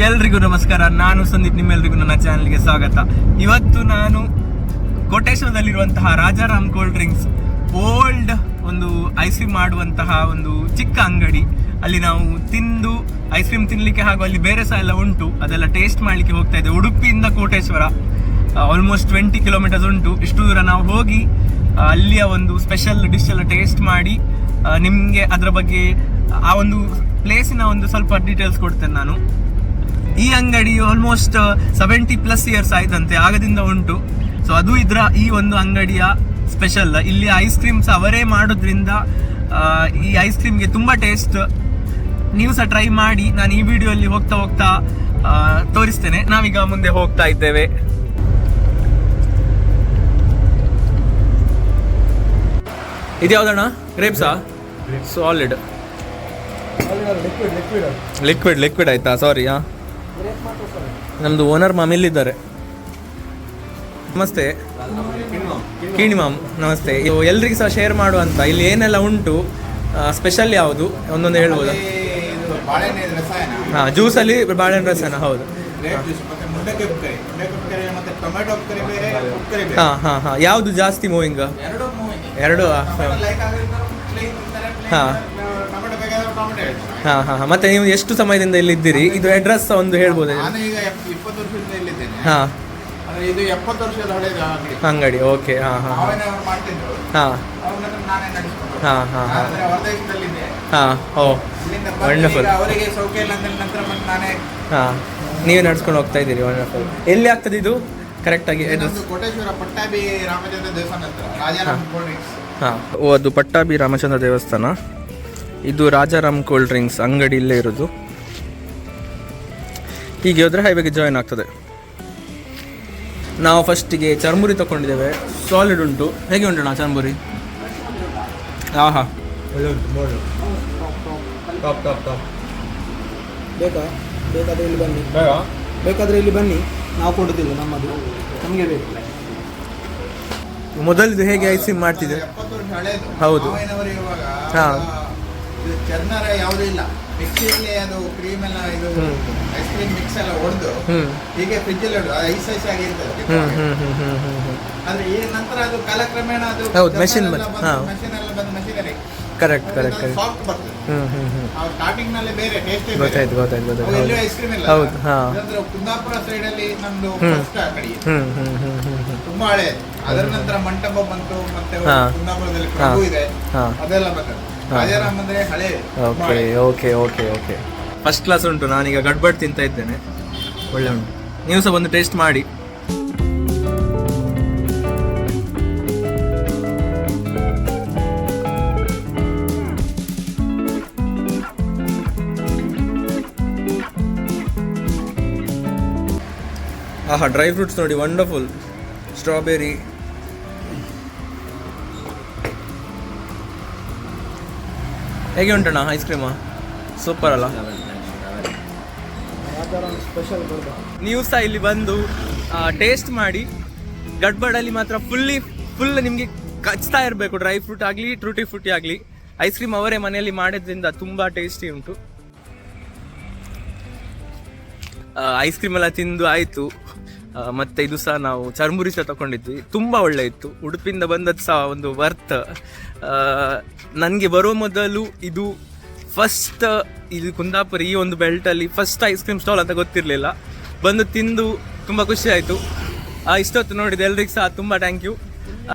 ಎಲ್ರಿಗೂ ನಮಸ್ಕಾರ. ನಾನು ಸಂದೀಪ್, ನಿಮ್ಮೆಲ್ರಿಗೂ ನನ್ನ ಚಾನಲ್ಗೆ ಸ್ವಾಗತ. ಇವತ್ತು ನಾನು ಕೋಟೇಶ್ವರದಲ್ಲಿರುವಂತಹ ರಾಜಾರಾಮ್ ಕೋಲ್ಡ್ ಡ್ರಿಂಕ್ಸ್, ಓಲ್ಡ್ ಒಂದು ಐಸ್ ಕ್ರೀಮ್ ಮಾಡುವಂತಹ ಒಂದು ಚಿಕ್ಕ ಅಂಗಡಿ. ಅಲ್ಲಿ ನಾವು ತಿಂದು ಐಸ್ ಕ್ರೀಮ್ ತಿನ್ನಲಿಕ್ಕೆ ಹಾಗೂ ಅಲ್ಲಿ ಬೇರೆ ಸಹ ಎಲ್ಲ ಉಂಟು. ಅದೆಲ್ಲ ಟೇಸ್ಟ್ ಮಾಡಲಿಕ್ಕೆ ಹೋಗ್ತಾ ಇದೆ ಉಡುಪಿಯಿಂದ ಕೋಟೇಶ್ವರ ಆಲ್ಮೋಸ್ಟ್ ಟ್ವೆಂಟಿ ಕಿಲೋಮೀಟರ್ಸ್ ಉಂಟು. ಇಷ್ಟು ದೂರ ನಾವು ಹೋಗಿ ಅಲ್ಲಿಯ ಒಂದು ಸ್ಪೆಷಲ್ ಡಿಶ್ ಎಲ್ಲ ಟೇಸ್ಟ್ ಮಾಡಿ ನಿಮಗೆ ಅದರ ಬಗ್ಗೆ, ಆ ಒಂದು ಪ್ಲೇಸಿನ ಒಂದು ಸ್ವಲ್ಪ ಡೀಟೇಲ್ಸ್ ಕೊಡ್ತೇನೆ ನಾನು. ಈ ಅಂಗಡಿ ಆಲ್ಮೋಸ್ಟ್ ಸೆವೆಂಟಿ ಪ್ಲಸ್ ಇಯರ್ಸ್ ಆಯ್ತಂತೆ ಆಗದಿಂದ ಉಂಟು. ಸೊ ಅದು ಇದ್ರ ಈ ಒಂದು ಅಂಗಡಿಯ ಸ್ಪೆಷಲ್ ಇಲ್ಲಿ ಐಸ್ ಕ್ರೀಮ್ಸ್ ಅವರೇ ಮಾಡೋದ್ರಿಂದ ಈ ಐಸ್ ಕ್ರೀಮ್ಗೆ ತುಂಬಾ ಟೇಸ್ಟ್ ನೀವು ಸಹ ಟ್ರೈ ಮಾಡಿ ನಾನು ಈ ವಿಡಿಯೋಲ್ಲಿ ಹೋಗ್ತಾ ಹೋಗ್ತಾ ತೋರಿಸ್ತೇನೆ. ನಾವೀಗ ಮುಂದೆ ಹೋಗ್ತಾ ಇದ್ದೇವೆ. ಇದು ಯಾವ್ದಣ್ಣ ಗ್ರೇಪ್ಸಾ ಸಾಲಿಡ್ ಲಿಕ್ವಿಡ್ ಲಿಕ್ವಿಡ್ ಆಯ್ತಾ? ಸಾರಿ ಹಾ. ನಮ್ದು ಓನರ್ ಮಾಮ್ ಇಲ್ಲಿದ್ದಾರೆ ನಮಸ್ತೆ. ಕಿಣಿ ಮಾಮ್ ನಮಸ್ತೆ ಎಲ್ರಿಗೂ ಸಹ ಶೇರ್ ಮಾಡುವಂತ ಇಲ್ಲಿ ಏನೆಲ್ಲ ಉಂಟು ಸ್ಪೆಷಲ್ ಯಾವುದು? ಒಂದೊಂದು ಹೇಳ್ಬೋದು? ಹಾ ಜ್ಯೂಸ್ ಅಲ್ಲಿ ಹಾ ಜ್ಯೂಸಲ್ಲಿ ಬಾಳೆಹಣ್ಣು ರಸನ ಹೌದು. ಹಾಂ ಹಾಂ ಹಾಂ. ಯಾವುದು ಜಾಸ್ತಿ ಮೂವಿಂಗ್ ಎರಡು ಹಾ. ಹಾ ಹಾ ಹಾ. ಮತ್ತೆ ನೀವು ಎಷ್ಟು ಸಮಯದಿಂದ ಇಲ್ಲಿ ಇದ್ದೀರಿ? ಇದು ಅಡ್ರೆಸ್ ಒಂದು ಹೇಳ್ಬೋದು? ನಾನು ಈಗ ಎಪ್- ಇಪ್ಪತ್ತು ವರ್ಷದಿಂದ ಇಲ್ಲಿದ್ದೇನೆ ಹಾ. ಅಂದ್ರೆ ಇದು ಎಪ್ಪತ್ತು ವರ್ಷದ ಹಳೆಯದು ಅಂಗಡಿ. ಅಂಗಡಿ ಓಕೆ ಹಾ ಹಾ ಹಾ. ಅವನೇ ಅವ್ರು ಮಾಡ್ತಿದ್ರು. ಹಾ. ಅವ್ರನ್ನ ನಾನೇ ನಡೆಸ್ಕೊಂಡು. ಹಾ ಹಾ ಹಾ. ಅಂದ್ರೆ ಹೊರದೇಶದಲ್ಲಿದ್ದೆ ಹಾ ಓ ಇಲ್ಲಿಂದ Wonderful. ಈಗ ಅವರಿಗೆ ಸೌಖ್ಯ ಇಲ್ಲ ಅಂದ್ರೆ ನಂತರ ಮತ್ತೆ ನಾನೇ ಹಾ ನೀವೇ ನಡ್ಸ್ಕೊಂಡು ಹೋಗ್ತಾ ಇದ್ದೀರಿ ವಂಡರ್ಫುಲ್ ಎಲ್ಲಿ ಆಗ್ತದೆ ಇದು? ಕರೆಕ್ಟಾಗಿ ಅಡ್ರೆಸ್ ನಮ್ದು ಕೋಟೇಶ್ವರ ಪಟ್ಟಾಭಿ ರಾಮಚಂದ್ರ ದೇವಸ್ಥಾನ ಹತ್ರ ರಾಜಾರಾಮ್ ಕೋಲ್ಡ್ ಡ್ರಿಂಕ್ಸ್ ಹಾಂ. ಓ ಅದು ಪಟ್ಟಾಭಿ ರಾಮಚಂದ್ರ ದೇವಸ್ಥಾನ. ಇದು ರಾಜಾರಾಮ್ ಕೋಲ್ಡ್ ಡ್ರಿಂಕ್ಸ್ ಅಂಗಡಿ ಇಲ್ಲೇ ಇರೋದು. ಹೀಗೆ ಹೋದರೆ ಹೈವೇಗೆ ಜಾಯಿನ್ ಆಗ್ತದೆ. ನಾವು ಫಸ್ಟಿಗೆ ಚರ್ಮುರಿ ತಗೊಂಡಿದ್ದೇವೆ ಸಾಲಿಡ್ ಉಂಟು. ಹೇಗೆ ಉಂಟು ನಾ ಚರ್ಮುರಿ? ಆಹಾ. ಬೇಕಾ? ಬೇಕಾದರೆ ಇಲ್ಲಿ ಬನ್ನಿ. ಬೇಕಾದರೆ ಇಲ್ಲಿ ಬನ್ನಿ. ನಾವು ಕೊಡೋದಿಲ್ಲ ನಮ್ಮದು. ನಮಗೆ ಬೇಕು. ಮೊದಲಿದು ಹೇಗೆ ಐಸ್ ಕ್ರೀಮ್ ಮಾಡ್ತಿದ್ದೆ? ಎಪ್ಪತ್ತು ವರ್ಷ ಹಳೇದು. ಹೌದು. ಹಾ. ಇದು ಚರ್ನರ ಯಾವುದೂ ಇಲ್ಲ ಮಿಕ್ಸಿಯಲ್ಲಿ ಅದು ಕ್ರೀಮ್ ಎಲ್ಲ ಇದು ಐಸ್ ಕ್ರೀಮ್ ಮಿಕ್ಸ್ ಎಲ್ಲ ಹೊಡೆದು ಹೀಗೆ ಫ್ರಿಜ್ ಅಲ್ಲಿ ಇಡು. ಅದು ಐಸ್ ಐಸ್ ಆಗಿ ಇರ್ತದೆ ಹ್ಞೂ ಹ್ಞೂ ಹ್ಞೂ ಹ್ಞೂ ಹ್ಞೂ ಹ್ಞೂ ಆದ್ರೆ ಈ ನಂತರ ಅದು ಕಾಲಕ್ರಮೇಣ ಅದು ಹೌದು, machine ಬಂತು. ಹಾ. ಮೆಷಿನ್ ಎಲ್ಲ ಬಂದು machinery correct correct correct soft ಬರ್ತದೆ ಹ್ಮ್ ಹ್ಮ್ ಆ ಸ್ಟಾರ್ಟಿಂಗ್ನಲ್ಲಿ ಬೇರೆ ಟೇಸ್ಟ್ ಗೊತ್ತಾಯ್ತು ಗೊತ್ತಾಯ್ತು ಗೊತ್ತಾಯ್ತು ಎಲ್ಲೂ ಹೌದು ಐಸ್ ಕ್ರೀಮ್ ಇಲ್ಲ ಹೌದು, ಹಾ. ಇದಂದ್ರೆ ಕುಂದಾಪುರ ಸೈಡ್ ಅಲ್ಲಿ ನಮ್ದು ಹ್ಮ್. ಫಸ್ಟ್ ಅಂಗಡಿ ಹ್ಮ್ ಹ್ಮ್ ಹ್ಮ್ ಹ್ಮ್ ಹ್ಮ್ ತುಂಬಾ ಹಳೆ ಅದರ ನಂತರ ಮಂಟಪ ಬಂತು ಮತ್ತೆ ಹಾ. ಕುಂದಾಪುರದಲ್ಲಿ. ಪ್ರಭು ಇದೆ ಹಾ. ಅದೆಲ್ಲ ಹಾ. ರಾಜಾರಾಮ್ ಅಂದ್ರೆ ಹಳೆ okay okay okay okay. First class ಉಂಟು ನಾನೀಗ ಗಡ್ಬಡ್ ತಿಂತ ಇದ್ದೇನೆ. ಒಳ್ಳೆ ಉಂಟು. ನೀವು ಸಹ ಒಂದು ಟೇಸ್ಟ್ ಮಾಡಿ. ಆಹಾ ಡ್ರೈ ಫ್ರೂಟ್ಸ್ ನೋಡಿ ವಂಡರ್ಫುಲ್ ಸ್ಟ್ರಾಬೆರಿ ಹೇಗೆ ಉಂಟಣ್ಣ ಐಸ್ ಕ್ರೀಮಾ ಸೂಪರ್ ಅಲ್ಲ? ನೀವು ಸಹ ಇಲ್ಲಿ ಬಂದು ಟೇಸ್ಟ್ ಮಾಡಿ, ಗಡ್ಬಡಲ್ಲಿ ಮಾತ್ರ ಫುಲ್ಲಿ ಫುಲ್ ನಿಮಗೆ ಕಚ್ತಾ ಇರಬೇಕು. ಡ್ರೈ ಫ್ರೂಟ್ ಆಗಲಿ ಟ್ರೂಟಿ ಫ್ರೂಟಿ ಆಗಲಿ. ಐಸ್ ಕ್ರೀಮ್ ಅವರೇ ಮನೆಯಲ್ಲಿ ಮಾಡಿದ್ರಿಂದ ತುಂಬ ಟೇಸ್ಟಿ ಉಂಟು. ಐಸ್ ಕ್ರೀಮ್ ಎಲ್ಲ ತಿಂದು ಆಯಿತು. ಮತ್ತೆ ಇದು ಸಹ ನಾವು ಚರ್ಮುರಿ ಸಹ ತಗೊಂಡಿದ್ವಿ. ತುಂಬ ಒಳ್ಳೆ ಇತ್ತು. ಉಡುಪಿಯಿಂದ ಬಂದದ್ದು ಸಹ ಒಂದು ವರ್ತ್. ನನಗೆ ಬರೋ ಮೊದಲು ಇದು ಫಸ್ಟ್ ಇದು ಕುಂದಾಪುರ ಈ ಒಂದು ಬೆಲ್ಟಲ್ಲಿ ಫಸ್ಟ್ ಐಸ್ ಕ್ರೀಮ್ ಸ್ಟಾಲ್ ಅಂತ ಗೊತ್ತಿರಲಿಲ್ಲ. ಬಂದು ತಿಂದು ತುಂಬ ಖುಷಿ ಆಯಿತು. ಇಷ್ಟೊತ್ತು ನೋಡಿದ ಎಲ್ರಿಗೂ ಸಹ ತುಂಬ ಥ್ಯಾಂಕ್ ಯು